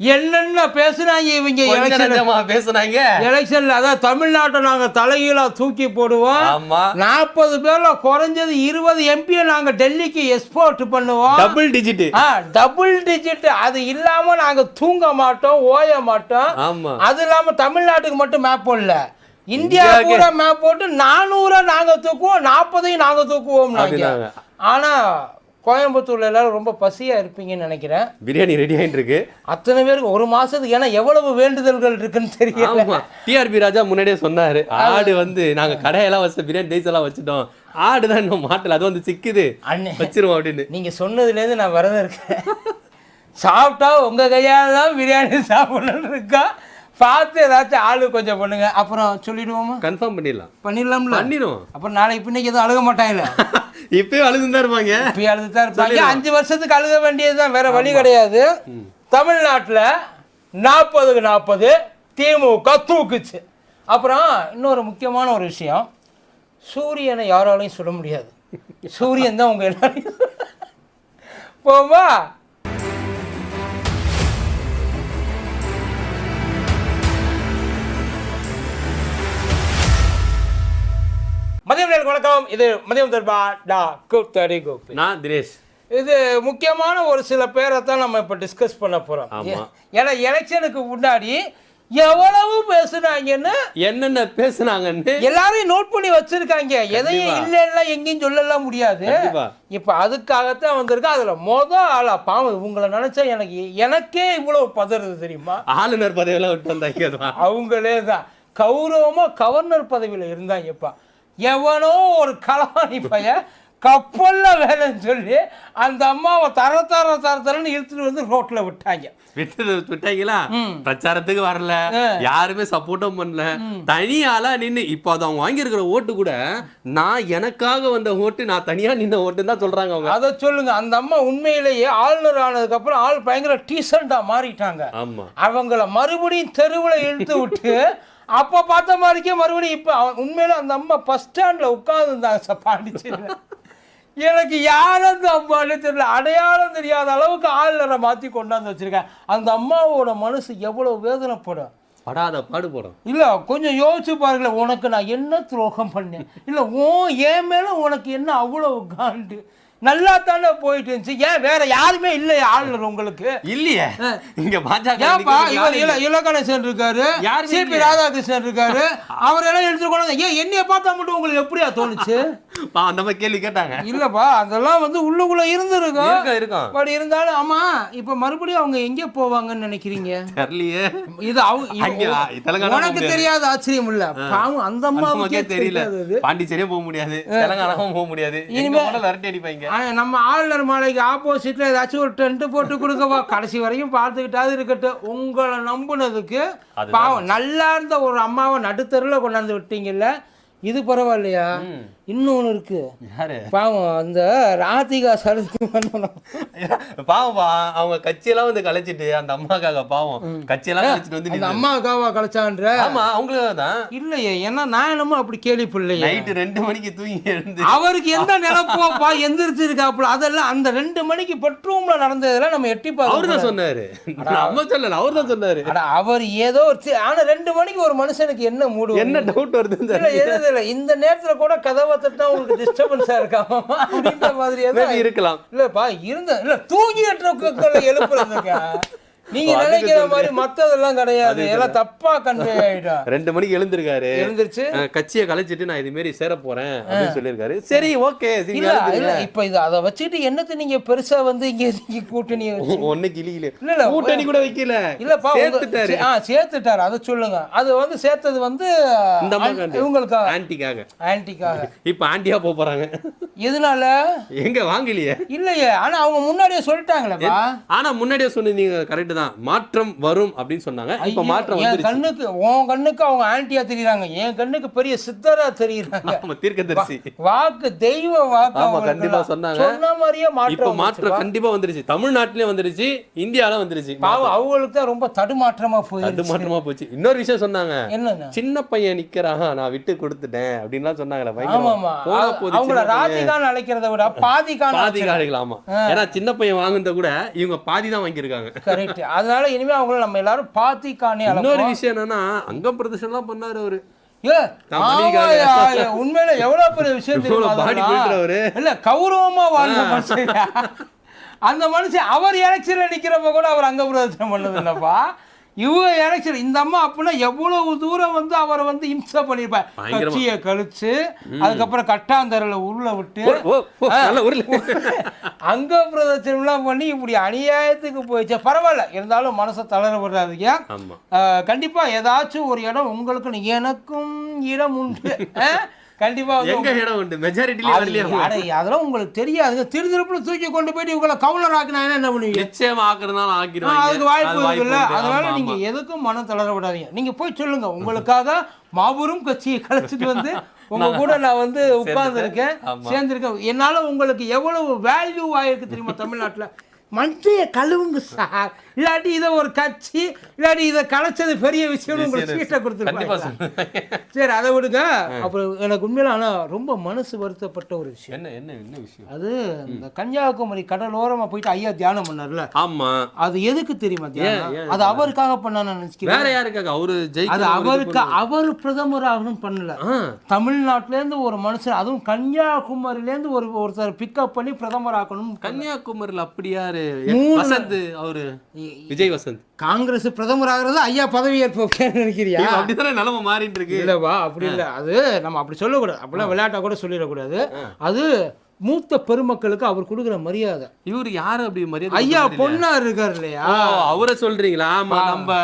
என்னென்ன பேசுனாங்க இவங்க பேசுனாங்க. எலெக்ஷன்ல அதான் தமிழ்நாட்டை நாங்க தலைகீழா தூக்கி போடுவோம். ஆமா. நாற்பது பேர்ல குறைஞ்சது இருபது எம்பியை நாங்க டெல்லிக்கு எக்ஸ்போர்ட் பண்ணுவோம். டபுள் டிஜிட் ஆ டபுள் டிஜிட் அது இல்லாம நாங்க தூங்க மாட்டோம் ஓய மாட்டோம். ஆமா. அது இல்லாம தமிழ்நாட்டுக்கு மட்டும் மேப் போடல. இந்தியா பூரா மேப் போட்டு நானூறை நாங்க தூக்குவோம் நாற்பதையும் நாங்க தூக்குவோம். ஆனா கோயம்புத்தூர்ல எல்லாரும் ரொம்ப பசியா இருப்பீங்கன்னு நினைக்கிறேன். பிரியாணி ரெடி ஆயிட்டு இருக்கு அத்தனை பேருக்கு ஒரு மாசத்துக்கு ஏன்னா எவ்வளவு வேண்டுதல்கள் இருக்குன்னு தெரியல. ஆமா. டிஆர்பி ராஜா முன்னாடியே சொன்னாரு. ஆடு வந்து நாங்க கடையெல்லாம் வச்சு பிரியாணி ரைஸ் எல்லாம் வச்சுட்டோம். ஆடு தான் இன்னும் மாட்டல. அது வந்து சிக்குது. வச்சிருவோம் அப்படின்னு. நீங்க சொன்னதுலேருந்து நான் விரதம் இருக்கேன் சாப்பிட்டா உங்க கையால தான் பிரியாணி சாப்பிடணும்னு இருக்கா? பார்த்து ஏதாச்சும் ஆளு கொஞ்சம் பண்ணுங்க. அப்புறம் சொல்லிடுவோமா? கன்ஃபார்ம் பண்ணிடலாம். பண்ணிடலாம்ல. பண்ணிடும் அப்புறம் நாளைக்கு பின்னைக்கு எதுவும் அழுக மாட்டாங்கல்ல இப்பயும் அழுதுதான் இருப்பாங்க. இப்பயும் அழுது தான் இருப்பாங்க அஞ்சு வருஷத்துக்கு அழுக வேண்டியதுதான். வேற வழி கிடையாது. தமிழ்நாட்டுல நாற்பதுக்கு நாற்பது திமுக தூக்குச்சு. அப்புறம் இன்னொரு முக்கியமான ஒரு விஷயம். சூரியனை யாராலையும் சுட முடியாது. சூரியன் தான் உங்க எல்லாரையும் போமா மதியம் நேரம் வணக்கம். இது மதியம் தர்பா டா கூத்தடி கோப்பி நான் தினேஷ். இது முக்கியமான ஒரு சில பேரை தான் நம்ம இப்போ டிஸ்கஸ் பண்ண போகிறோம் ஆமா. ஏன்னா எலெக்ஷனுக்கு முன்னாடி எவ்வளவு பேசுனாங்கன்னு என்னென்ன பேசுனாங்கன்னு? எல்லாரையும் நோட் பண்ணி வச்சிருக்காங்க. எதையும் இல்லைன்னா எங்கேயும் சொல்லலாம் முடியாது. இப்போ அதுக்காகத்தான் வந்திருக்கு. அதுல மொத ஆளா பாவம் இவங்களை நினைச்சா எனக்கு எனக்கே இவ்வளவு பதறுது தெரியுமா? ஆளுநர் பதவியெல்லாம் விட்டு வந்தாங்க அவங்களே தான் கௌரவமா கவர்னர் பதவியில இருந்தாங்கப்பா எவனோ ஒரு களவாணி பையன் கப்பல்ல வேலைன்னு சொல்லி அந்த அம்மாவை தர தர தர தரன்னு இழுத்துட்டு வந்து ரோட்ல விட்டாங்க. விட்டது விட்டாங்களா? பிரச்சாரத்துக்கு வரல. யாருமே சப்போர்ட்டும் பண்ணல. தனி ஆளா நின்னு இப்போ அது அவங்க வாங்கியிருக்கிற ஓட்டு கூட நான் எனக்காக வந்த ஓட்டு நான் தனியா நின்ன ஓட்டுன்னு தான் சொல்றாங்க அவங்க. அதை சொல்லுங்க. அந்த அம்மா உண்மையிலேயே ஆளுநர் ஆனதுக்கு அப்புறம் ஆள் பயங்கர டீசெண்டா மாறிட்டாங்க. ஆமா. அவங்கள மறுபடியும் தெருவில் இழுத்து விட்டு அப்போ பார்த்த மாதிரிக்கே மறுபடியும் இப்போ உண்மையில அந்த அம்மா பஸ் ஸ்டாண்டில் உட்காந்துருந்தாங்க சார் பாண்டிச்சேரியில். எனக்கு யார் அந்த அம்மானே தெரியல. அடையாளம் தெரியாத அளவுக்கு ஆளுநரை மாற்றி கொண்டாந்து வச்சிருக்கேன். அந்த அம்மாவோட மனசு எவ்வளோ வேதனைப்படும். படாத பாடு போடும். இல்லை கொஞ்சம் யோசிச்சு பாருங்களேன் உனக்கு நான் என்ன துரோகம் பண்ணேன்? இல்லை ஓ என் மேலே உனக்கு என்ன அவ்வளோ காண்டு? நல்லா தானே போயிட்டு இருந்துச்சு. ஏன் வேற யாருமே இல்லையா ஆளுநர் உங்களுக்கு? இல்லையே. இங்க பாஜக யாரு இலக்கணேசன் இருக்காரு யாருமே சிபி. ராதாகிருஷ்ணன் இருக்காரு. அவர் எல்லாம் எடுத்துட்டு கொண்டாந்து ஏன் என்னைய பார்த்தா மட்டும் உங்களுக்கு எப்படியா தோணுச்சு? அந்த மாதிரி கேள்வி கேட்டாங்க. இல்லப்பா அதெல்லாம் வந்து உள்ளுக்குள்ள இருந்திருக்கும். இருக்கும் இருக்கும் பட் இருந்தாலும் ஆமா இப்ப மறுபடியும் அவங்க எங்க போவாங்கன்னு நினைக்கிறீங்க? தெரியலையே. இது அவங்க உனக்கு. தெரியாத ஆச்சரியம் இல்ல. பாவம் அந்த அம்மாவுக்கே தெரியல. பாண்டிச்சேரியும் போக முடியாது தெலங்கானாவும் போக முடியாது. எங்க இனிமே- விரட்டி அடிப்பாங்க. நம்ம ஆளுநர் மாலைக்கு ஆப்போசிட்ல ஏதாச்சும் ஒரு டென்ட் போட்டு கொடுக்கவா? கடைசி வரைக்கும் பார்த்துக்கிட்டாது இருக்கட்டும். உங்களை நம்புனதுக்கு பாவம் நல்லா இருந்த ஒரு அம்மாவை நடுத்தருல கொண்டாந்து விட்டீங்கல்ல. இது பரவாயில்லையா? இன்னொன்னு இருக்கு. யாரு? பாவம் அந்த ராதிகா சரஸ்வதி மன்னனம் பாவம் அவங்க கட்சியெல்லாம் வந்து கலைச்சிட்டு அந்த அம்மாக்காக பாவம். கட்சியெல்லாம் கலைச்சிட்டு வந்து அந்த அம்மாவுக்காவா கலைச்சான்ற? ஆமா அவங்களுக்கு தான். இல்லையே ஏன்னா நான் என்னமோ அப்படி கேள்விப்படலையே. நைட்டு ரெண்டு மணிக்கு தூங்கி எழுந்து அவருக்கு எந்த நினைப்போப்பா? எந்திரிச்சு இருக்காப்புல அதெல்லாம் அந்த ரெண்டு மணிக்கு பெட்ரூம்ல நடந்ததெல்லாம் நம்ம எட்டி அவர் தான் சொன்னாரு. நம்ம சொல்லல அவர் தான் சொன்னாரு. அவர் ஏதோ ஆனா ரெண்டு மணிக்கு ஒரு மனுஷனுக்கு என்ன மூடு? என்ன டவுட் இல்ல. இந்த நேரத்துல கூட கதவை தட்டினா உங்களுக்கு டிஸ்டர்பன்ஸா இருக்காமா அப்படின்ற மாதிரி Maybe எதுவும் இருக்கலாம். இல்லப்பா இருந்த இல்ல தூங்கிட்டு எழுப்புறதுங்க நீங்க நினைக்கிற. மாதிரி மத்ததெல்லாம் கிடையாது. எல்லாம் தப்பா கன்வே ஆயிடும் ரெண்டு மணிக்கு எழுந்திருக்காரு. எழுந்திருச்சு? கட்சியை கலைச்சிட்டு நான் இது மாதிரி சேர போறேன் அப்படின்னு சொல்லியிருக்காரு. சரி ஓகே. இல்ல இப்ப இது அதை வச்சுட்டு என்னத்த நீங்க பெருசா வந்து இங்க இங்க கூட்டணி ஒண்ணு கிளியில இல்ல இல்ல கூட்டணி கூட வைக்கல. இல்லப்பா சேர்த்துட்டாரு. ஆ சேர்த்துட்டாரு. அதை சொல்லுங்க. அது வந்து சேர்த்தது வந்து இந்த. இவங்களுக்காக. ஆன்டிக்காக. ஆன்டிக்காக. இப்ப ஆண்டியா போக போறாங்க. எதனால? எங்க வாங்கலையே? இல்லையே. ஆனா அவங்க முன்னாடியே சொல்லிட்டாங்களேப்பா. ஆனா முன்னாடியே சொன்னீங்க. கரெக்ட் தான். மாற்றம் வரும் அப்படின்னு சொன்னாங்க. இப்ப மாற்றம் என் கண்ணுக்கு உன் கண்ணுக்கு அவங்க ஆன்ட்டியா தெரியுறாங்க. என் கண்ணுக்கு பெரிய சித்தரா தெரியுறாங்க. ஆமா தீர்க்கதரிசி. வாக்கு தெய்வ வாக்கு ஆமா. கண்டிப்பா சொன்னாங்க. சொன்ன மாதிரியே இப்ப மாற்றம் மாற்றம். கண்டிப்பா வந்துருச்சு. தமிழ்நாட்டிலயும் வந்துருச்சு இந்தியால வந்துருச்சு பாவம் அவங்களுக்கு தான் ரொம்ப தடுமாற்றமா அது போயிடுச்சு மாற்றமா போச்சு. இன்னொரு விஷயம் சொன்னாங்க. என்னங்க சின்ன பையன் நிக்கிறான் நான் விட்டு கொடுத்துட்டேன் அப்படின்லாம் சொன்னாங்களே ஆமா அவங்கள. ராதிகான்னு அழைக்கிறத விட பாதிகான்னு பாதி காடுகள் ஆமா. ஏன்னா சின்ன பையன் வாங்குனத கூட இவங்க பாதி தான் வாங்கியிருக்காங்க. கரெக்ட் அதனால இனிமே அவங்கள நம்ம எல்லாரும் பாத்திக்கானே இன்னொரு அளப்போம் விஷயம் என்னன்னா அங்கம் பிரதர்ஷன்லாம் பண்ணாரு அவரு. உண்மையில எவ்வளவு பெரிய விஷயம் தெரியுமா. இல்ல கௌரவமா வாழ்ந்த மனுஷன். அந்த மனுஷன் அவர் எலெக்ஷன்ல நிக்கிறப்ப கூட அவர் அங்க பிரதர்சனம் பண்ணது இல்லப்பா. இவங்க எலெக்ஷன் இந்த அம்மா அப்படின்னா எவ்வளவு தூரம் வந்து அவரை வந்து இம்சை பயங்கரமா. கட்சியை கழிச்சு அதுக்கப்புறம் கட்டாந்தரில் உருளை விட்டு அங்க பிரதர்சனம்லாம் பண்ணி இப்படி அநியாயத்துக்கு போயிடுச்சு. பரவாயில்ல இருந்தாலும் மனசை தளர ஆஹ் கண்டிப்பா ஏதாச்சும் ஒரு இடம் உங்களுக்கு எனக்கும் இடம் உண்டு. கண்டிப்பா எங்க இடம் உண்டு? மெஜாரிட்டில அதெல்லாம் உங்களுக்கு தெரியாதுங்க. திருதிருப்புல தூக்கி கொண்டு போயிட்டு இவங்களை கவுலர் ஆக்கினா என்ன பண்ணுவீங்க? நிச்சயம் ஆக்குறதுனால ஆக்கிடுவாங்க. அதுக்கு வாய்ப்பு உண்டு. அதனால நீங்க. எதுக்கும் மனம் தளர விடாதீங்க. நீங்க போய் சொல்லுங்க. உங்களுக்காக மாபெரும் கட்சியை கழிச்சிட்டு வந்து உங்க கூட நான் வந்து உட்கார்ந்து இருக்கேன் ஆமா. சேர்ந்திருக்கேன். என்னால உங்களுக்கு எவ்வளவு வேல்யூ ஆயிருக்கு தெரியுமா தமிழ்நாட்டுல? மண்டைய கழுவுங்க சார். இல்லாட்டி இதை ஒரு கட்சி இல்லாட்டி இதை கலைச்சது பெரிய விஷயம்னு உங்களுக்கு சீட்டை கொடுத்துருப்பாங்க. சரி அதை விடுங்க. அப்புறம் எனக்கு உண்மையில ஆனா ரொம்ப மனசு வருத்தப்பட்ட ஒரு விஷயம். என்ன என்ன என்ன விஷயம்? அது இந்த கன்னியாகுமரி கடலோரமா போயிட்டு ஐயா தியானம் பண்ணார்ல. ஆமா. அது எதுக்கு தெரியுமா தியானம்? அது அவருக்காக பண்ணான்னு நினைக்கிறேன். வேற யாருக்காக? அவரு அது அவருக்கு அவர் பிரதமர் ஆகணும் பண்ணல. தமிழ்நாட்டுல இருந்து ஒரு மனுஷன் அதுவும் கன்னியாகுமரியில இருந்து ஒரு ஒருத்தர் பிக்கப் பண்ணி பிரதமர் ஆக்கணும் கன்னியாகுமரியில அப்படி யாரு மூணு- வசந்த் அவரு. விஜய் வசந்த். காங்கிரஸ் பிரதமர் ஆகிறது ஐயா பதவி ஏற்போக்கேன்னு நினைக்கிறியா அப்படித்தானே நிலைமை மாறிட்டு இருக்கு இல்லவா அப்படி இல்ல. அது நம்ம அப்படி சொல்லக்கூடாது. அப்படிலாம் விளையாட்டா கூட சொல்லிடக்கூடாது. அது மூத்த பெருமக்களுக்கு அவர் கொடுக்குற மரியாதை. இவரு யாரு அப்படி மரியாதை ஐயா? பொண்ணா இருக்கார் இல்லையா? அவரை சொல்றீங்களா? ஆமா நம்ம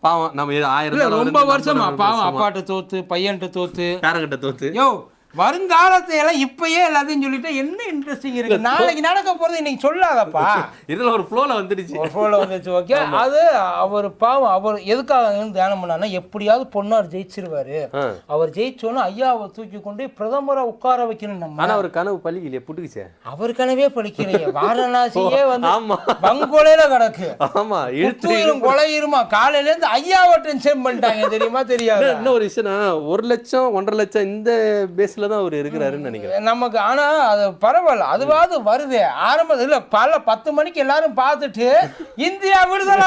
பாவம் நம்ம ஆயிரம் ரொம்ப வருஷமா பாவம். அப்பாட்ட தோத்து பையன்ட்ட தோத்து. பேரங்கிட்ட தோத்து. யோ வருங்காலத்தை எல்லாம் இப்பயே எல்லாத்தையும் சொல்லிட்டு என்ன இன்ட்ரெஸ்டிங் இருக்கு? நாளைக்கு நடக்க போறது இன்னைக்கு சொல்லாதப்பா. இதுல ஒரு ஃப்ளோல வந்துடுச்சு. ஒரு போல வந்துச்சு ஓகே அது அவர் பாவம் அவர் எதுக்காக தியானம் பண்ணாருன்னா எப்படியாவது பொன்னார் ஜெயிச்சிருவாரு. அவர் ஜெயிச்சோன்னு ஐயாவை தூக்கி கொண்டு பிரதமரை உட்கார வைக்கணும் நம்ம. ஆனா ஒரு கனவு பள்ளியிலே புட்டுக்குச்சே. அவர் கனவே படிக்கிறீங்க வாரணாசியே வந்து பங்கொலையில கிடக்கு. ஆமா இழுத்து புத்துயிரும் கொலையிருமா? காலையில இருந்து ஐயாவை டென்ஷன் பண்ணிட்டாங்க தெரியுமா தெரியாது? இன்னும் ஒரு விஷயம்னா ஒரு லட்சம் ஒன்றரை லட்சம் இந்த பேஸ்ல தான் அவர் இருக்கிறாருன்னு நினைக்கிறேன். நமக்கு ஆனா அது பரவாயில்ல. அதுவாது வருது. ஆரம்பம் இல்ல பல பத்து மணிக்கு எல்லாரும் பார்த்துட்டு இந்தியா விடுதலை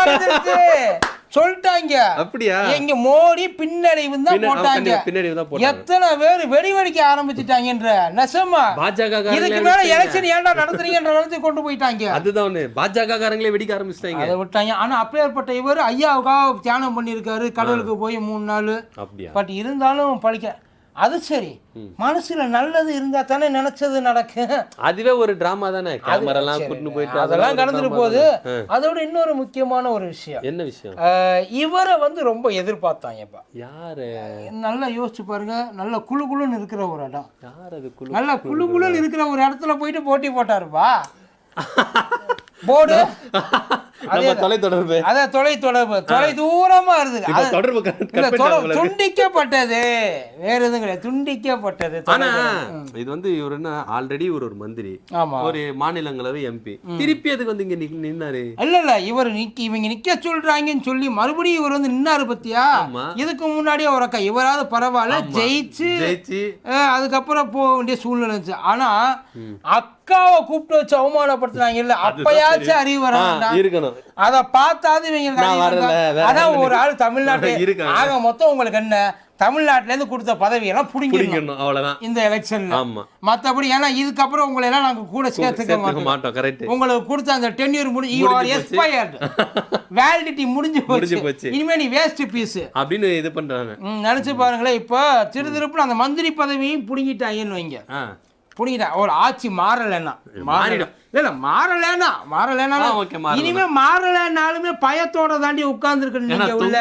சொல்லிட்டாங்க. அப்படியா? இங்க மோடி பின்னடைவு தான் போட்டாங்க. பின்ன- பின்னாடி தான் எத்தனை பேர் வெடி வெடிக்க ஆரம்பிச்சுட்டாங்கன்ற நெசமா? பாஜக இதுக்கு மேல எலெக்ஷன் ஏன்டா நடத்துறீங்கன்ற அளவுக்கு கொண்டு போயிட்டாங்க. அதுதான் ஒண்ணு. பாஜக காரங்களே வெடிக்க ஆரம்பிச்சிட்டாங்க. அதை விட்டாங்க. ஆனா அப்பேற்பட்ட இவர் ஐயாவுக்காக தியானம் பண்ணியிருக்காரு. கடலுக்கு போய் மூணு நாள். அப்படியா? பட் இருந்தாலும் படிக்க அது சரி. மனசுல நல்லது இருந்தா தானே நினைச்சது நடக்கும். அதுவே ஒரு டிராமா தானே? கேமரா எல்லாம் கூட்டிட்டு போயிட்டு அதெல்லாம் கடந்துட்டு போகுது. அதோட இன்னொரு முக்கியமான ஒரு விஷயம். என்ன விஷயம்? இவரை வந்து ரொம்ப எதிர்பார்த்தாங்கப்பா யாரு? நல்லா யோசிச்சு பாருங்க. நல்ல குளு குளுன்னு இருக்கிற ஒரு இடம். யார் அது குழு நல்ல குளு குளுன்னு இருக்கிற ஒரு இடத்துல போயிட்டு போட்டி போட்டாருப்பா. போர்டு நம்ம தொலைத்தொடர்பு. அத தொலை தொடர்பு தொலை தூரமா அது- தொடர்பு இருக்கு. துண்டிக்கப்பட்டது. வேற எதுவும் கிடையாது. துண்டிக்கப்பட்டது ஆனா தொலை- இது வந்து இவர் என்ன ஆல்ரெடி இவர் ஒரு மந்திரி. ஒரு மாநிலங்களவை எம்பி திருப்பி அதுக்கு வந்து இங்க நின்னாரு? இல்ல இல்ல. இவர் நிக்க இவங்க நிக்க சொல்றாங்கன்னு சொல்லி மறுபடியும் இவர் வந்து நின்னாரு பத்தியா. இதுக்கு முன்னாடியே ஒரு அக்கா. இவராவது பரவாயில்ல. ஜெயிச்சு ஜெயிச்சு. அதுக்கப்புறம் போக வேண்டிய சூழ்நிலை இருந்துச்சு. ஆனா அக்காவை கூப்பிட்டு வச்சு அவமானப்படுத்துனாங்க. இல்ல அப்பயாச்சும் அறிவு வர ஆ, வேண்டாம் இருக்கணும். அத பார்த்தாது வேற அதான் ஒரு ஆள் தமிழ்நாட்டு இருக்காங்க. ஆக மொத்தம் உங்களுக்கு என்ன? தமிழ்நாட்டுல இருந்து கொடுத்த பதவியெல்லாம் புடிங்கிடணும். பிடிக்கணும் அவ்வளவுதான். இந்த எலெக்ஷன்ல. ஆமா. மத்தபடி ஏன்னா இதுக்கப்புறம் உங்களை எல்லாம் நாங்க கூட சேர்த்துக்க மாட்டோம். கரெக்ட் உங்களுக்கு கொடுத்த அந்த டென்யூர் முடிஞ்சு யூ ஆர். எக்ஸ்பயர்டு வேலிடிட்டி முடிஞ்சு போச்சு. இனிமே நீ வேஸ்ட் பீஸ் அப்படின்னு இது பண்றாங்க. நினைச்சு பாருங்களேன் இப்போ திருதிருப்புல அந்த மந்திரி பதவியும் புடுங்கிட்டாங்கன்னு வைங்க. புடுங்கிட்டான் ஒரு ஆட்சி மாறலைன்னா. மாறிடும். இல்ல இல்ல மாறலைன்னா மாறல. இனிமே மாறலைன்னாலுமே பயத்தோட தாண்டி உட்கார்ந்துருக்கணும் ஏன்னா நீங்க உள்ள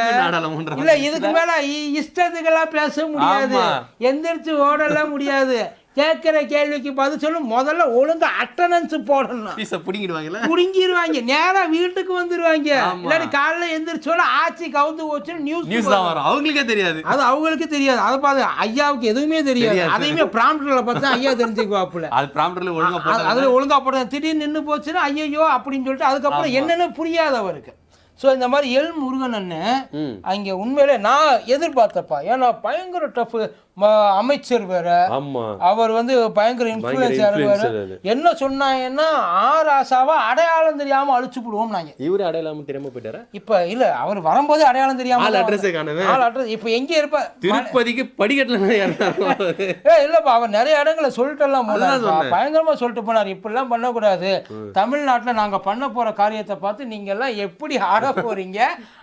இல்ல இதுக்கு மேல இ- இஷ்டத்துக்கெல்லாம் பேச முடியாது. எந்திரிச்சு ஓடலாம் முடியாது. கேட்கிற கேள்விக்கு பதில் சொல்லும். முதல்ல ஒழுங்கா அட்டனன்ஸ் போடணும். பீஸ புடிங்கிடுவாங்கல்ல? புடுங்கிடுவாங்க நேரா வீட்டுக்கு வந்துருவாங்க. ஆமா. இல்லாட்டி காலைல எந்திரிச்சோட ஆட்சி கவுந்து போச்சுன்னு நியூஸ் நியூஸ் தான் வரும். அவங்களுக்கே தெரியாது. அது அவங்களுக்கு தெரியாது. அதை பார்த்து ஐயாவுக்கு எதுவுமே தெரியாது. அதையுமே பிராம்டர்ல பார்த்தா ஐயா தெரிஞ்சுக்குவாப்புல. அது ப்ராம்ப்டர்ல ஒழுங்கா அது- போட்டாங்க அதுல ஒழுங்கா போட திடீர்னு நின்னு போச்சுன்னா ஐயோ அப்படின்னு சொல்லிட்டு அதுக்கப்புறம் என்னன்னு புரியாது அவருக்கு. ஸோ இந்த மாதிரி எல் முருகன் அண்ணன். அங்க உண்மையிலே நான் எதிர்பார்த்தப்பா. ஏன்னா பயங்கர டஃப் அமைச்சர் வேற. அவர் வந்து பயங்கர இன்ஃபுளுன்சர் வேற. என்ன சொன்னாங்கன்னா ஆர் ஆசாவா அடையாளம் தெரியாம அழிச்சு போடுவோம் நாங்க இவரு அடையலாம தெரியாம போயிட்டாரா? இப்ப இல்ல அவர் வரும்போது அடையாளம் தெரியாம ஆள் தான் அட்ரஸே காணவே. ஆள் அட்ரஸ் இப்ப எங்க இருப்ப? திருப்பதிக்கு படிக்கட்டுல. ஏ இல்லப்பா அவர் நிறைய இடங்களை சொல்லிட்டு எல்லாம் போனார். பயங்கரமா சொல்லிட்டு போனார். இப்படிலாம் பண்ணக்கூடாது. தமிழ்நாட்டுல நாங்க பண்ண போற காரியத்தை பார்த்து நீங்க எல்லாம் எப்படி ஆட போறீங்க?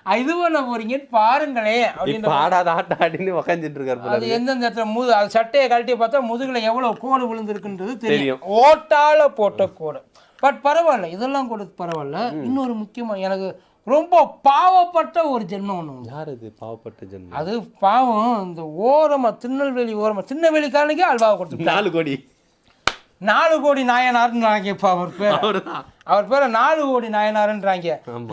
இது பண்ண போறீங்கன்னு பாருங்களேன். அப்படின்னு ஆடாத ஆட்ட ஆடின்னு உக்காந்துட்டு இருக்காரு அது எந்தெந்த முது அது சட்டையை கழட்டி பார்த்தா முதுகுல எவ்வளவு கோடு விழுந்திருக்குன்றது தெரியும். ஓட்டால போட்ட கோடு. பட் பரவாயில்ல இதெல்லாம் கூட பரவாயில்ல. இன்னொரு முக்கியமா எனக்கு ரொம்ப பாவப்பட்ட ஒரு ஜென்மம் ஒன்று. யார் இது பாவப்பட்ட ஜென்மம்? அது பாவம் இந்த ஓரமா திருநெல்வேலி ஓரமா திருநெல்வேலிக்காரனுக்கே அல்வாவை கொடுத்து நாலு கோடி. நாலு கோடி நாயனாருன்றாங்க இப்போ அவர் பேர். அவர் பேரை நாலு கோடி நாயனாருன்றாங்க. ஆமா.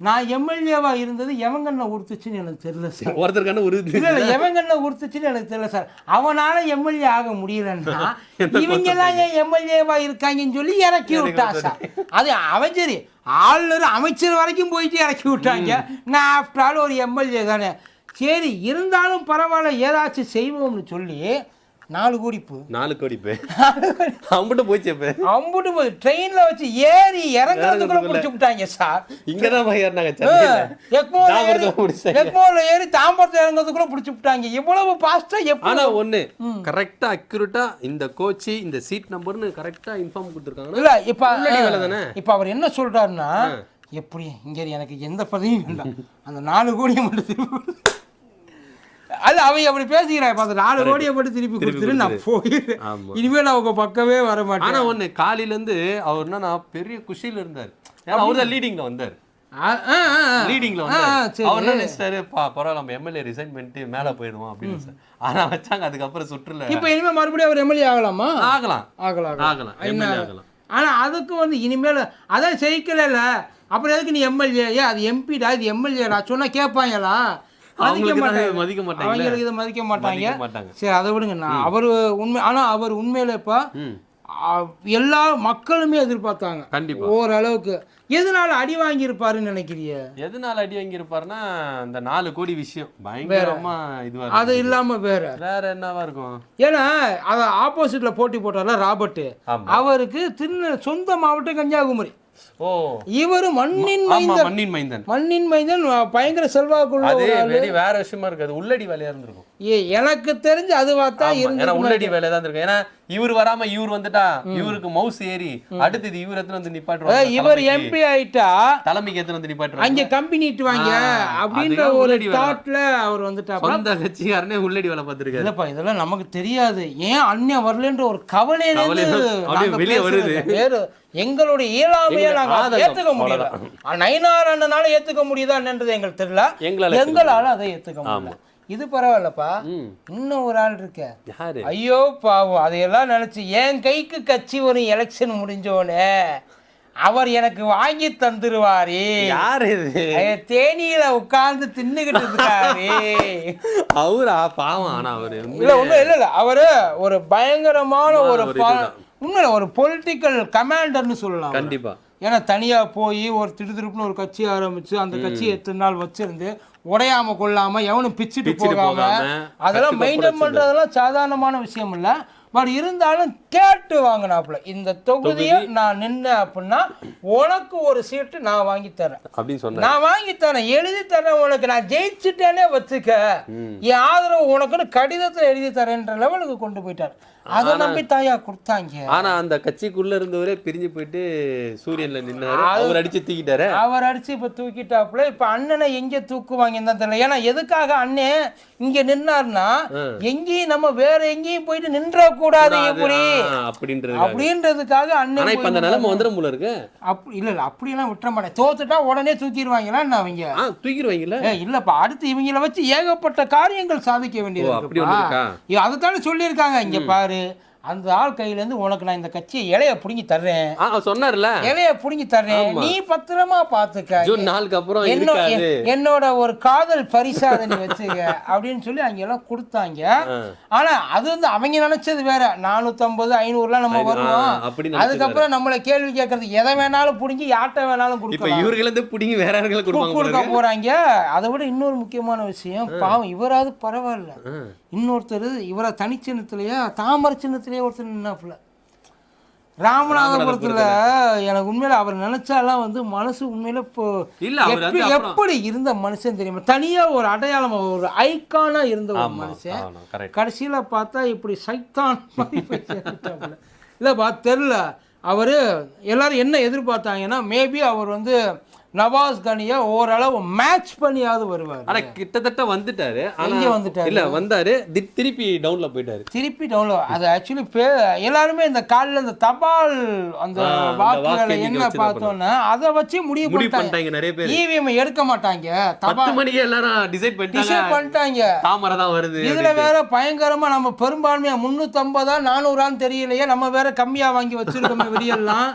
நான் எம்எல்ஏவா இருந்தது எவங்கண்ண உறுத்துச்சுன்னு எனக்கு தெரியல சார். ஒருத்தருக்கான ஒரு இது இல்ல இல்ல எவங்கண்ண உறுத்துச்சுன்னு எனக்கு தெரியல சார். அவனால எம்எல்ஏ ஆக முடியலன்னா இவங்க எல்லாம் ஏன் எம்எல்ஏவா இருக்காங்கன்னு சொல்லி இறக்கி விட்டா சார். அது அவன் சரி. ஆளுநர் அமைச்சர் வரைக்கும் போயிட்டு இறக்கி விட்டாங்க. நான் ஆஃப்டர் ஆல் ஒரு எம்எல்ஏ தானே. சரி இருந்தாலும் பரவாயில்ல ஏதாச்சும் செய்வோம்னு சொல்லி நாலு கோடி போ நாலு கோடி. பே அம்பிட்டு போச்சு இப்ப அம்புட்டு போய் ட்ரெயின்ல வச்சு ஏறி இறங்குறதுக்குள்ள பிடிச்சி விட்டாங்க சார். இங்கதான் போய் ஏறினாங்க. ஏறி தாம்பரத்தில் இறங்குறதுக்குள்ள பிடிச்சி விட்டாங்க. இவ்வளவு பாஸ்டா எப்படி ஆனா ஒண்ணு கரெக்டா அக்யூரேட்டா இந்த கோச்சி இந்த சீட் நம்பர்னு கரெக்டா இன்ஃபார்ம் கொடுத்துருக்காங்கன்னா இல்ல இப்ப தானே? இப்ப அவர் என்ன சொல்றாருன்னா எப்படி இங்க எனக்கு எந்த பதவியும் வேண்டாம் அந்த நாலு கோடியை மட்டும் அல்ல அவங்க அப்படி பேசிக்கிறாங்க இப்ப அந்த நாலு கோடியை மட்டும் திருப்பி கொடுத்துரு. நான் போயிடுறேன். இனிமேல் அவங்க பக்கமே வர மாட்டேன். ஆனா ஒண்ணு காலையில இருந்து அவர் என்னன்னா பெரிய குஷியில இருந்தார். ஏன்னா அவர் தான் லீடிங்ல வந்தார். லீடிங்ல சரி. அவர் என்ன நினைச்சாரு பரவாயில்ல நம்ம எம்எல்ஏ ரிசைன் பண்ணிட்டு மேல போயிடுவோம் அப்படின்னு சார். ஆனா வச்சாங்க அதுக்கப்புறம் சுற்றுல. இப்ப இனிமே மறுபடியும் அவர் எம்எல்ஏ ஆகலாமா? ஆகலாம். ஆகலாம் ஆகலாம். எம்எல்ஏ ஆகலாம். ஆனா அதுக்கு வந்து இனிமேல் அதான் ஜெயிக்கல அப்புறம் எதுக்கு நீ எம்எல்ஏ அது எம்பிடா இது எம்எல்ஏடா சொன்னா கேட்பாங்களா மதிக்க மாட்டாங்க. மதிக்க மாட்டாங்க அவங்களுக்கு இதை மதிக்க மாட்டாங்க. சரி அதை விடுங்க. நான் அவர் உண்மை ஆனா அவர் உண்மையில ஆ, எல்லா மக்களுமே எதிர்பார்த்தாங்க. கண்டிப்பா. ஓரளவுக்கு. எதனால அடி வாங்கியிருப்பாருன்னு நினைக்கிறீங்க? எதனால அடி வாங்கியிருப்பாருன்னா இந்த நாலு கோடி விஷயம். பயங்கரமா இதுவா அது. இல்லாம வேற. வேற என்னவா இருக்கும்? ஏன்னா அத ஆப்போசிட்ல போட்டி போட்டார்ல ராபர்ட் அவருக்கு திரு சொந்த மாவட்டம் கன்னியாகுமரி. இவர் மண்ணின் மைந்தன். மண்ணின் மைந்தன். மண்ணின் மைந்தன் பயங்கர செல்வாக்குள்ள அது. வெரி வேற விஷயமா இருக்கு அது உள்ளடி வேலையா இருந்திருக்கும். எனக்கு தெரிஞ்சு அதுவா தான் ஆமா, ஏன்னா இருந்து உள்ளடி வேலையா தான் இருக்கும் ஏன்னா இவர் வராம இவர் வந்துட்டா இவருக்கு மவுஸ் ஏறி அடுத்தது இவர் எத்தனை வந்து நிப்பாட்டுவாங்க இவர் எம்பி ஆயிட்டா தலைமைக்கு எத்தனை வந்து நிப்பாட்டுவாங்க அங்க கம்பெனி ஆ, அப்படின்ற ஒரு. தாட்ல அவர் வந்துட்டா. சொந்த கட்சிக்காரனே உள்ளடி வேலை பார்த்திருக்காரு. இல்லப்பா இதெல்லாம் நமக்கு தெரியாது. ஏன் அண்ணன் வரலன்ற ஒரு கவலை வெளிய வருது. வேறு எங்களுடைய இயலாமையை எங்க நாங்க ஆதங்கம், ஏத்துக்க முடியல. நைனார் அண்ணனால ஏத்துக்க முடியுதான்ன்றது எங்களுக்கு தெரியல. எங்களால எங்களால அதை ஏத்துக்க முடியல. இது பரவாயில்லப்பா. இன்னும் ஒரு ஆள் இருக்க. ஐயோ பாவம். அதையெல்லாம் நினைச்சு என் கைக்கு கட்சி வரும் எலெக்ஷன் முடிஞ்சோனே அவர் எனக்கு வாங்கி தந்துருவாரு. யாரு இது? தேனியில உட்கார்ந்து தின்னுகிட்டு இருக்காரு. அவரா? பாவம். ஆனா அவரு இல்ல ஒண்ணும் இல்ல இல்ல. அவரு ஒரு பயங்கரமான ஒரு ஒரு. உண்மையில ஒரு பொலிட்டிக்கல் கமாண்டர்னு சொல்லலாம். கண்டிப்பா. ஏன்னா தனியா போய் ஒரு திடுதிருப்புன்னு ஒரு கட்சி ஆரம்பிச்சு அந்த கட்சியை எத்தனை நாள் வச்சிருந்து உடையாம கொள்ளாம எவனும் பிச்சுட்டு போகாம அதெல்லாம் மெயின்டைன் பண்றதெல்லாம் சாதாரணமான விஷயம் இல்ல. பட் இருந்தாலும் கேட்டு வாங்கினாப்புல. இந்த தொகுதியை நான் நின்னேன் அப்படின்னா உனக்கு ஒரு சீட்டு நான் வாங்கி தரேன். அப்படின்னு சொன்னாரு நான் வாங்கி தரேன். எழுதி தரேன் உனக்கு. நான் ஜெயிச்சுட்டேனே வச்சுக்க. என் ஆதரவு உனக்குன்னு கடிதத்துல எழுதி தரேன்ற லெவலுக்கு கொண்டு போயிட்டார். அதை நம்பி தாயா கொடுத்தாங்க. ஆனா அந்த கட்சிக்குள்ள இருந்தவரே பிரிஞ்சு போயிட்டு சூரியன்ல நின்னாரு. அவர் அடிச்சு தூக்கிட்டாரு. அவர் அடிச்சு இப்ப தூக்கிட்டாப்புல. இப்ப அண்ணனை எங்க தூக்குவாங்கன்னு தான் தெரியல. ஏன்னா எதுக்காக அண்ணன் இங்க நின்னார்னா எங்கேயும் நம்ம வேற எங்கேயும் போயிட்டு நின்ற கூடாது இப்படி அப்படின்றது அப்படின்றதுக்காக. அண்ணன் இப்ப அந்த நிலைமை வந்துடும் போல இருக்கு. அப்படி இல்ல இல்ல அப்படியெல்லாம் விட்டுற மாட்டேன். தோத்துட்டா உடனே தூக்கிடுவாங்களா அவங்க? தூக்கிடுவாங்கல்ல. இல்லப்பா அடுத்து இவங்கள வச்சு ஏகப்பட்ட காரியங்கள் சாதிக்க வேண்டியது அதைத்தானே சொல்லியிருக்காங்க. இங்க பாரு அந்த ஆள் கையில இருந்து உனக்கு நான் இந்த கட்சியை இலைய புடுங்கி தர்றேன். சொன்னார்ல? இலைய புடுங்கி தர்றேன். நீ பத்திரமா பாத்துக்க. ஜூன் நாலுக்கு அப்புறம் என்னோட ஒரு காதல் பரிசாத நீ வச்சுக்க அப்படின்னு சொல்லி அங்க எல்லாம் கொடுத்தாங்க. ஆனா அது வந்து அவங்க நினைச்சது வேற. நானூத்தம்பது ஐநூறுலாம் நம்ம வருவோம். அதுக்கப்புறம் நம்மளை கேள்வி கேட்கறது எதை வேணாலும் புடுங்கி யார்கிட்ட வேணாலும் கொடுக்கலாம். இவர்கள் இருந்து பிடிங்கி வேற கொடுக்க போறாங்க. அதை விட இன்னொரு முக்கியமான விஷயம் பாவம் இவராவது பரவாயில்ல. இன்னொருத்தர் இவரை தனிச்சின்னத்திலேயே தாமரை சின்னத்திலேயே ஒருத்தர் நின்னாப்புல. ராமநாதபுரத்துல எனக்கு உண்மையில அவர் நினைச்சாலாம் வந்து மனசு உண்மையில இப்போ எப்படி எப்படி இருந்த மனுஷன் தெரியுமா? தனியா ஒரு அடையாளம் ஒரு ஐகானா இருந்த ஒரு மனுஷன். கடைசியில பார்த்தா இப்படி சைத்தான். இல்லப்பா தெரில அவர் எல்லாரும் என்ன எதிர்பார்த்தாங்கன்னா மேபி அவர் வந்து நவாஸ் கனியை ஓரளவு மேட்ச் பண்ணியாவது வருவார். ஆனா கிட்டத்தட்ட வந்துட்டாரு. எங்க வந்துட்டாரு? இல்ல வந்தாரு. திருப்பி டவுன்ல போயிட்டாரு. திருப்பி டவுன்லோட் அது ஆக்சுவலி எல்லாருமே இந்த காலில் இந்த தபால் அந்த வாக்குகளை என்ன பார்த்தோன்னா அதை வச்சு முடிவு பண்ணிட்டாங்க. நிறைய பேர். இவிஎம் எடுக்க மாட்டாங்க. தபால் மணிக்கு எல்லாரும் டிசைட் பண்ணிட்டாங்க. டிசைட் பண்ணிட்டாங்க. தாமரை தான் வருது இதுல வேற பயங்கரமா நம்ம பெரும்பான்மையா முந்நூற்றம்பதா நானூறான்னு தெரியலையே நம்ம வேற கம்மியா வாங்கி வச்சிருக்கோமே வெளியெல்லாம்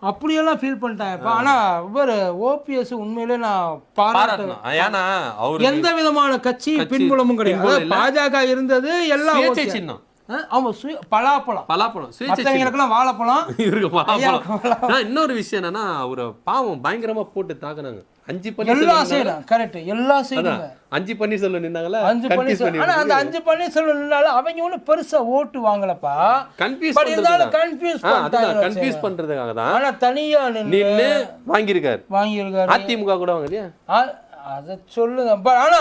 அப்படியெல்லாம் ஃபீல் பண்ணிட்டாங்கப்பா ஆனா இவர் ஓபிஎஸ் உண்மையிலே நான் பாராட்ட பாராட்டணும். ஏன்னா அவரு எந்த விதமான கட்சி பின்புலமும் கிடையாது. பாஜக இருந்தது எல்லாம். சின்னம். ஆமா சுய பலாப்பழம். பலாப்பழம் மற்றவங்களுக்கெல்லாம் வாழைப்பழம். பலாப்பழம். ஆனா, இன்னொரு விஷயம் என்னன்னா அவரை பாவம் பயங்கரமா போட்டு தாக்குனாங்க. அஞ்சு எல்லா சைடும். கரெக்ட் எல்லா சைடும் அஞ்சு பன்னீர்செல்வம் நின்னாங்களா? அஞ்சு பன்னீர்செல்வம் ஆனா அந்த அஞ்சு பன்னீர்செல்வம் நின்னாலும் அவங்க ஒன்றும் பெருசா ஓட்டு வாங்கலப்பா. கன்ஃபியூஸ் இருந்தாலும் கன்ஃபியூஸ் பண்ணிட்டாங்க கன்ஃபியூஸ் பண்றதுக்காக தான் ஆனா தனியா நின்னு வாங்கியிருக்காரு. வாங்கியிருக்காரு. அதிமுக கூட வாங்க இல்லையா ஆ- அத சொல்லுங்க. பட் ஆனா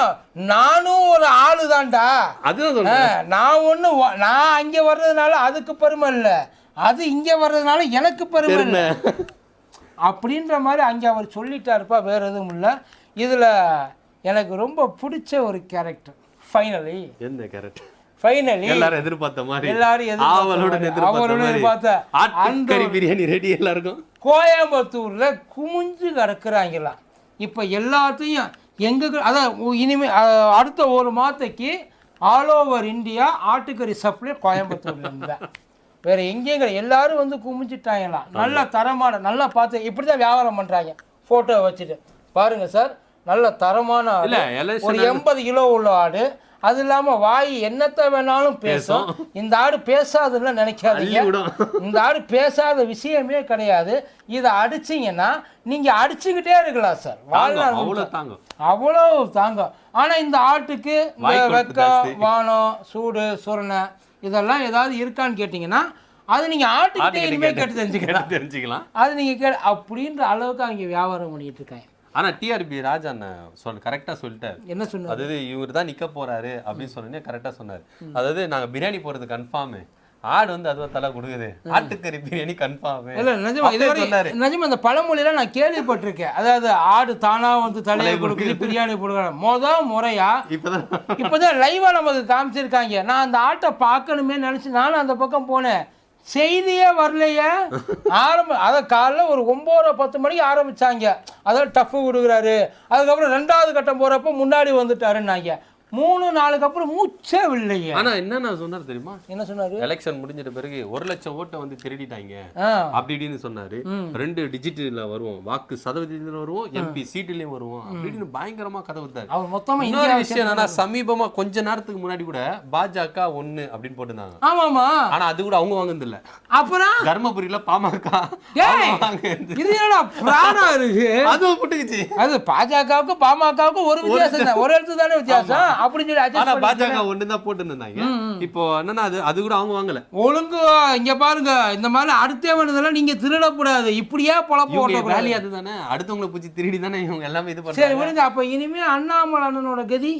நானும் ஒரு ஆளு தான்டா அதுதான் நான் ஒண்ணு நான் அங்க வர்றதுனால அதுக்கு பெருமை இல்ல. அது இங்க வர்றதுனால எனக்கு பெருமை. இல்ல. அப்படின்ற மாதிரி அங்க அவர் சொல்லிட்டாருப்பா வேற எதுவும் இல்ல. இதுல எனக்கு ரொம்ப பிடிச்ச ஒரு கேரக்டர் ஃபைனலி என்ன கரெக்ட் ஃபைனலி எல்லாரும் எதிர்பார்த்த மாதிரி. எல்லாரும் எதிர்பார்த்த ஆவலுடன் எதிர்பார்த்த ஆட்டுக்கறி பிரியாணி ரெடி எல்லாருக்கும்? கோயம்புத்தூர்ல குமிஞ்சு கிடக்குறாங்களாம். இப்போ எல்லாத்தையும் எங்க அதான் உ- இனிமே அஹ், அடுத்த ஒரு மாதத்துக்கு ஆல் ஓவர் இந்தியா ஆட்டுக்கறி சப்ளை கோயம்புத்தூர்ல இருந்தா வேற கிடையாது. எல்லாரும் வந்து குமிஞ்சிட்டாங்களாம். நல்ல தரமான நல்லா பார்த்து இப்படி தான் வியாபாரம் பண்றாங்க. போட்டோ வச்சுட்டு. பாருங்க சார் நல்ல தரமான ஒரு எண்பது கிலோ உள்ள ஆடு. அது இல்லாம வாய் என்னத்த வேணாலும் பேசும். இந்த ஆடு பேசாதுன்னு நினைக்காதீங்க. விடும். இந்த ஆடு பேசாத விஷயமே கிடையாது. இதை அடிச்சீங்கன்னா நீங்க அடிச்சுக்கிட்டே இருக்கலாம் சார் வாழ்நாள் அவ்வளவு முழுக்க. தாங்கும். ஆனா இந்த ஆட்டுக்கு வெக்கம். வானம் சூடு சுரணை இதெல்லாம் ஏதாவது இருக்கான்னு கேட்டிங்கன்னா அது நீங்க ஆட்டுக்கிட்டே ஆட்டுக்கிட்ட இனிமே கேட்டு- தெரிஞ்சுக்கலாம். தெரிஞ்சுக்கலாம். அது நீங்க கே அப்படின்ற அளவுக்கு அவங்க வியாபாரம் பண்ணிட்டு இருக்காங்க. ஆனா டிஆர்பி ராஜா அண்ணன் சொல் கரெக்டா சொல்லிட்டாரு. என்ன சொன்னாரு? அதாவது இவர் தான் நிக்க போறாரு அப்படின்னு சொன்னே கரெக்டா சொன்னாரு. அதாவது நாங்க பிரியாணி போறது கன்ஃபார்ம் ஆடு வந்து அதுவா தலை கொடுக்குது. ஆட்டுக்கறி பிரியாணி கன்ஃபார்ம் இல்ல நிஜமா இதுவரை சொன்னாரு. நிஜமா இந்த பழமொழியெல்லாம் நான் கேள்விப்பட்டிருக்கேன். அதாவது ஆடு தானா வந்து தலையை கொடுக்குது பிரியாணி கொடுக்குறாங்க. முத முறையா இப்பதான். இப்போதான் லைவா நமக்கு காமிச்சிருக்காங்க. நான் அந்த ஆட்டை பார்க்கணுமே நினைச்சு நானும் அந்த பக்கம் போனேன். செய்தியே வரலையே. ஆரம்ப அதை காலைல ஒரு ஒம்போதரை பத்து மணிக்கு ஆரம்பிச்சாங்க. அதாவது டஃப்பு கொடுக்குறாரு. அதுக்கப்புறம் ரெண்டாவது கட்டம் போறப்ப முன்னாடி வந்துட்டாருன்னாங்க. மூணு நாளுக்கு அப்புறம் மூச்சே இல்லையே ஆனா என்ன நான் சொன்னாரு தெரியுமா? என்ன சொன்னாரு? எலெக்ஷன் முடிஞ்சிட்ட பிறகு ஒரு லட்சம் ஓட்டை வந்து திருடிட்டாங்க. ஆ. அப்படி இப்படின்னு சொன்னாரு. ரெண்டு டிஜிட்டல்ல வருவோம். வாக்கு சதவீதத்துல வருவோம் எம்பி சீட்டுலயும் வருவோம். அப்படி இப்படின்னு பயங்கரமா கதை வித்தாரு அவர் மொத்தமா இன்னொரு விஷயம் என்னன்னா சமீபமா கொஞ்ச நேரத்துக்கு முன்னாடி கூட பாஜக ஒண்ணு அப்படின்னு போட்டிருந்தாங்க. ஆமாமா. ஆனா அது கூட அவங்க வாங்குனது இல்ல அப்புறம்? தர்மபுரியில பாமக. இது என்னடா பிராணா இருக்கு அதுவும் புட்டுக்குச்சு. அது பாஜகவுக்கும் பாமகவுக்கும் ஒரு வித்தியாசம் தான் ஒரு இடத்து தானே வித்தியாசம்? அப்படின்னு சொல்லி ஆனா பண்ணி- பாஜக ஒண்ணு தான் போட்டு இருந்தாங்க. இப்போ என்னன்னா அது அது கூட அவங்க வாங்கல. ஒழுங்கு இங்க பாருங்க இந்த மாதிரி அடுத்தே வந்ததெல்லாம் நீங்க திருடக்கூடாது இப்படியே பொழப்பு வேலையை அதுதானே? அடுத்தவங்களை பூச்சி திருடி தானே இவங்க எல்லாமே இது சரி பண்றாங்க? விடுங்க. அப்ப இனிமே அண்ணாமலை அண்ணனோட கதி?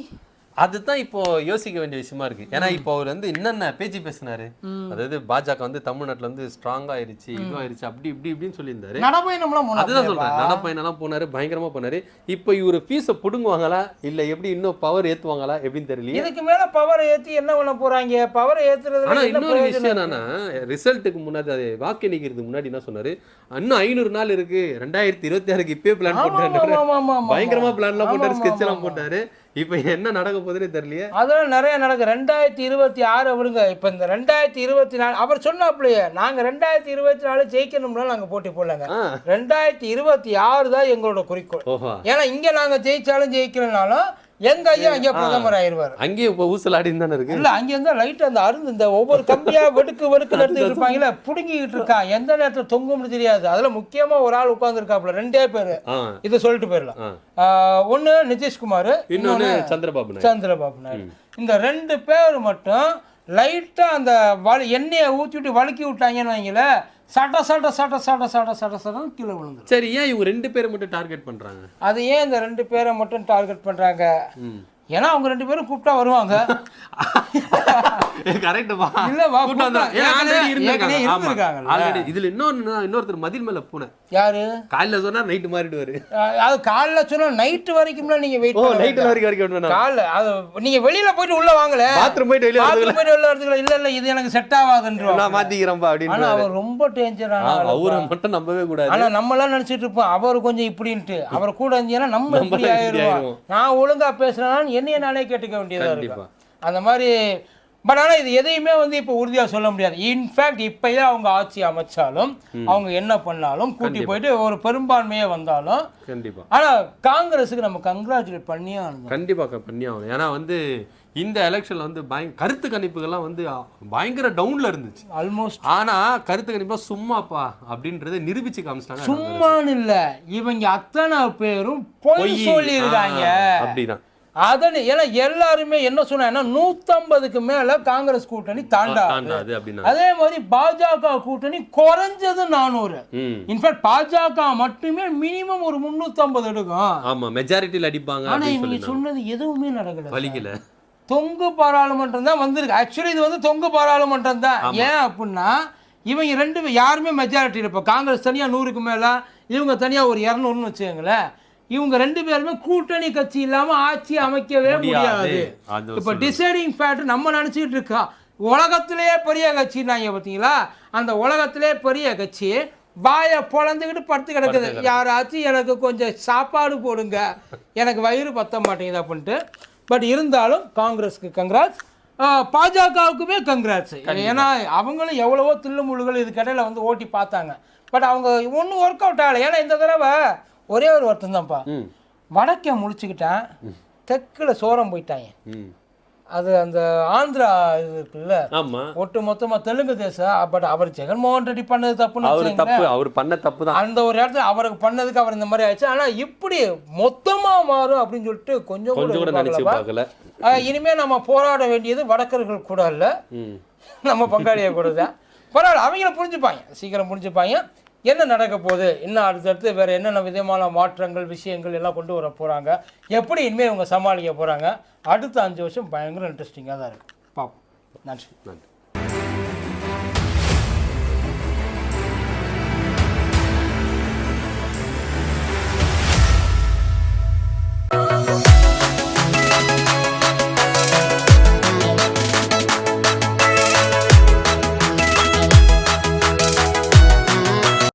அதுதான் இப்போ யோசிக்க வேண்டிய விஷயமா இருக்கு. ஏன்னா இப்போ அவர் வந்து என்னென்ன பேச்சு பேசினாரு? அதாவது பாஜக வந்து தமிழ்நாட்டுல வந்து ஸ்ட்ராங் ஆயிருச்சு இதுவாயிருச்சு அப்படி இப்படி இப்படின்னு சொல்லியிருந்தாரு. நடப்பயணம்லாம் அதுதான் சொல்றேன். நடப்பயணெல்லாம் போனாரு பயங்கரமா போனாரு. இப்போ இவர் ஃபீஸை புடுங்குவாங்களா? இல்ல எப்படி இன்னும் பவர் ஏத்துவாங்களா? எப்படின்னு தெரியலையே. இதுக்கு மேல பவரை ஏத்தி என்ன பண்ண போறாங்க? பவரை ஆனா ஏத்துறதுல என்ன இன்னொரு விஷயம் என்னன்னா ரிசல்ட்டுக்கு முன்னாடி அது வாக்கு எண்ணிக்கிறதுக்கு முன்னாடி என்ன சொன்னாரு? இன்னும் ஐநூறு நாள் இருக்கு. ரெண்டாயிரத்தி இருபத்தி ஆறுக்கு இப்பயே பிளான் போட்டாரு. பயங்கரமா பிளான் எல்லாம் போட்டாரு ஸ்கெட்ச் எல்லாம். போட்டாரு. இப்போ என்ன நடக்க போகுதுன்னே தெரியலையே. அதெல்லாம் நிறைய நடக்கு. ரெண்டாயிரத்தி இருபத்தி ஆறு விடுங்க. இப்போ இந்த ரெண்டாயிரத்தி இருபத்தி நாலு அவர் சொன்னாப்லையே நாங்கள் ரெண்டாயிரத்தி இருபத்தி நாலு ஜெயிக்கணும்னா நாங்கள் போட்டி போடலங்க. ரெண்டாயிரத்தி இருபத்தி ஆறு தான் எங்களோட குறிக்கோள். ஏன்னா இங்கே நாங்கள் ஜெயிச்சாலும் ஜெயிக்கலனாலும் எங்க ஐயா அங்கே பிரதமர் ஆயிடுவார். அங்கேயும் இப்போ ஊசலாடின்னு தானே இருக்கு? இல்ல அங்க இருந்தா லைட் அந்த அருந்து இந்த ஒவ்வொரு கம்பியா வெடுக்கு வெடுக்கு எடுத்துட்டு இருப்பாங்கல்ல புடுங்கிட்டு இருக்கான். எந்த நேரத்துல தொங்கும்னு தெரியாது. அதுல முக்கியமா ஒரு ஆள் உட்கார்ந்துருக்காப்புல ரெண்டே பேரு. இதை சொல்லிட்டு போயிடலாம். ஒண்ணு நிதிஷ்குமார் இன்னொன்னு சந்திரபாபு சந்திரபாபு நாயுடு. இந்த ரெண்டு பேர் மட்டும் லைட்டா அந்த வலி எண்ணெயை ஊத்தி விட்டு வழுக்கி விட்டாங்கன்னு வைங்களேன் சட்ட சட்ட சட்ட சட்ட சட்ட சட்ட சட்டம் கீழே விழுந்துரும். சரி ஏன் இவங்க ரெண்டு பேரை மட்டும் டார்கெட் பண்றாங்க? அது ஏன் இந்த ரெண்டு பேரை மட்டும் டார்கெட் பண்றாங்க? ம். ஏன்னா அவங்க ரெண்டு பேரும் கூப்பிட்டா வருவாங்க. இல்லவா, இருந்திருக்காங்க. already. இதுல இன்னொன்னு இன்னொருத்தர் மதில் மேல பூனை யாரு? காலைல சொன்னா நைட்டு மாறிடுவாரு. அது காலைல சொன்னா நைட்டு வரைக்கும்லாம் நீங்க வெயிட் ஓ வரைக்கும் வரைக்கும் வேணும் காலைல அது நீங்க வெளியில போயிட்டு உள்ள வாங்கல. பாத்ரூம் போயிட்டு வெளியே பாத்ரூம் போயிட்டு உள்ள வரதுக்கு இல்ல இல்ல இது எனக்கு செட் ஆகாதுன்றோம் நான் மாத்திக்கிறேன்பா ஆனா அப்படின்னு அவர் ரொம்ப டேஞ்சரான அவரை மட்டும் நம்பவே கூடாது. ஆனா நம்ம எல்லாம் நினைச்சிட்டு இருப்போம் அவர் கொஞ்சம் இப்படின்ட்டு. அவர் கூட இருந்தீங்கன்னா நம்ம இப்படி ஆயிடுவோம். நான் ஒழுங்கா பேசுறேன்னு என்னைய நானே கேட்டுக்க வேண்டியதா. இருக்கும் அந்த மாதிரி பட் ஆனா இது எதையுமே வந்து இப்போ உறுதியா சொல்ல முடியாது. இன்ஃபேக்ட் இப்பயே அவங்க ஆட்சி அமைச்சாலும் அவங்க என்ன பண்ணாலும் கூட்டி போயிட்டு ஒரு பெரும்பான்மையே வந்தாலும் கண்டிப்பா. ஆனா காங்கிரஸுக்கு நம்ம கங்க்ராச்சுலேட் பண்ணியே ஆகணும். கண்டிப்பா க- பண்ணி ஆகணும். ஏன்னா வந்து இந்த எலெக்ஷன்ல வந்து பயங்க கருத்து கணிப்புகள்லாம் வந்து பயங்கர டவுன்ல இருந்துச்சு. ஆல்மோஸ்ட் ஆனா கருத்து கணிப்பா சும்மாப்பா அப்படின்றத நிரூபிச்சு காமிச்சிட்டாங்க சும்மான்னு இல்ல. இவங்க அத்தனை பேரும் பொய். சொல்லியிருக்காங்க. அப்படிதான். அதனு ஏன்னா எல்லாருமே என்ன சொன்னாங்கன்னா நூத்தம்பதுக்கு மேல காங்கிரஸ் கூட்டணி தாண்டா. தாண்டாது அதே மாதிரி பாஜக கூட்டணி குறைஞ்சது நானூறு. இன்ஃபேக்ட் பாஜக மட்டுமே மினிமம் ஒரு முன்னூத்தம்பது எடுக்கும். ஆமா மெஜாரிட்டியில் அடிப்பாங்க ஆனா அப்படின்னு இவங்க சொன்னது எதுவுமே நடக்கல. வலிக்கல. தொங்கு பாராளுமன்றம் தான் வந்திருக்கு. ஆக்சுவலி இது வந்து தொங்கு பாராளுமன்றம் தான். ஏன் அப்படின்னா இவங்க ரெண்டு யாருமே மெஜாரிட்டி இப்போ காங்கிரஸ் தனியா நூறுக்கு மேல இவங்க தனியா ஒரு இரநூறுன்னு வச்சுக்கோங்களேன். இவங்க ரெண்டு பேருமே கூட்டணி கட்சி இல்லாம ஆட்சி அமைக்கவே முடியாது. இப்போ டிசைடிங் ஃபேக்டர் நம்ம நினச்சிக்கிட்டு இருக்கோம் உலகத்திலேயே பெரிய கட்சின்னாங்க பார்த்தீங்களா அந்த உலகத்திலே பெரிய கட்சி வாயை பொழந்துக்கிட்டு படுத்து கிடக்குது. யாராச்சும் எனக்கு கொஞ்சம் சாப்பாடு போடுங்க. எனக்கு வயிறு பத்த மாட்டேங்குது அப்படின்ட்டு. பட் இருந்தாலும் காங்கிரஸ்க்கு கங்க்ராட்ஸ் பாஜகவுக்குமே கங்க்ராட்ஸ் ஏன்னா அவங்களும் எவ்வளவோ தில்லுமுள்ளுகள் இது கடையில் வந்து ஓட்டி பார்த்தாங்க. பட் அவங்க ஒன்றும் ஒர்க் அவுட் ஆகலை. ஏன்னா இந்த தடவை ஒரே ஒரு வருத்தம் தான்ப்பா. வடக்கே முடிச்சுக்கிட்டேன் தெற்குல சோரம் போயிட்டாங்க அது அந்த ஆந்திரா இது இருக்குல்ல? ஆமா. ஒட்டு மொத்தமா தெலுங்கு தேசம் பட் அவர் ஜெகன்மோகன் ரெட்டி பண்ணது தப்புன்னு அவரு. தப்பு அவர் பண்ண தப்பு தான். அந்த ஒரு இடத்துல அவருக்கு பண்ணதுக்கு அவர் இந்த மாதிரி ஆயிடுச்சு. ஆனா இப்படி மொத்தமா மாறும் அப்படின்னு சொல்லிட்டு கொஞ்சம் கூட இனிமே நம்ம போராட வேண்டியது வடக்கர்கள் கூட இல்ல. நம்ம பங்காளியை கூட தான். பரவாயில்ல அவங்கள புரிஞ்சுப்பாங்க. சீக்கிரம் புரிஞ்சுப்பாங்க. என்ன நடக்க போகுது? இன்னும் அடுத்தடுத்து வேற என்னென்ன விதமான மாற்றங்கள் விஷயங்கள் எல்லாம் கொண்டு வர போறாங்க? எப்படி இனிமேல் இவங்க சமாளிக்க போறாங்க? அடுத்த அஞ்சு வருஷம் பயங்கர இன்ட்ரெஸ்டிங்காக தான் இருக்கு. பார்ப்போம் நன்றி. நன்றி.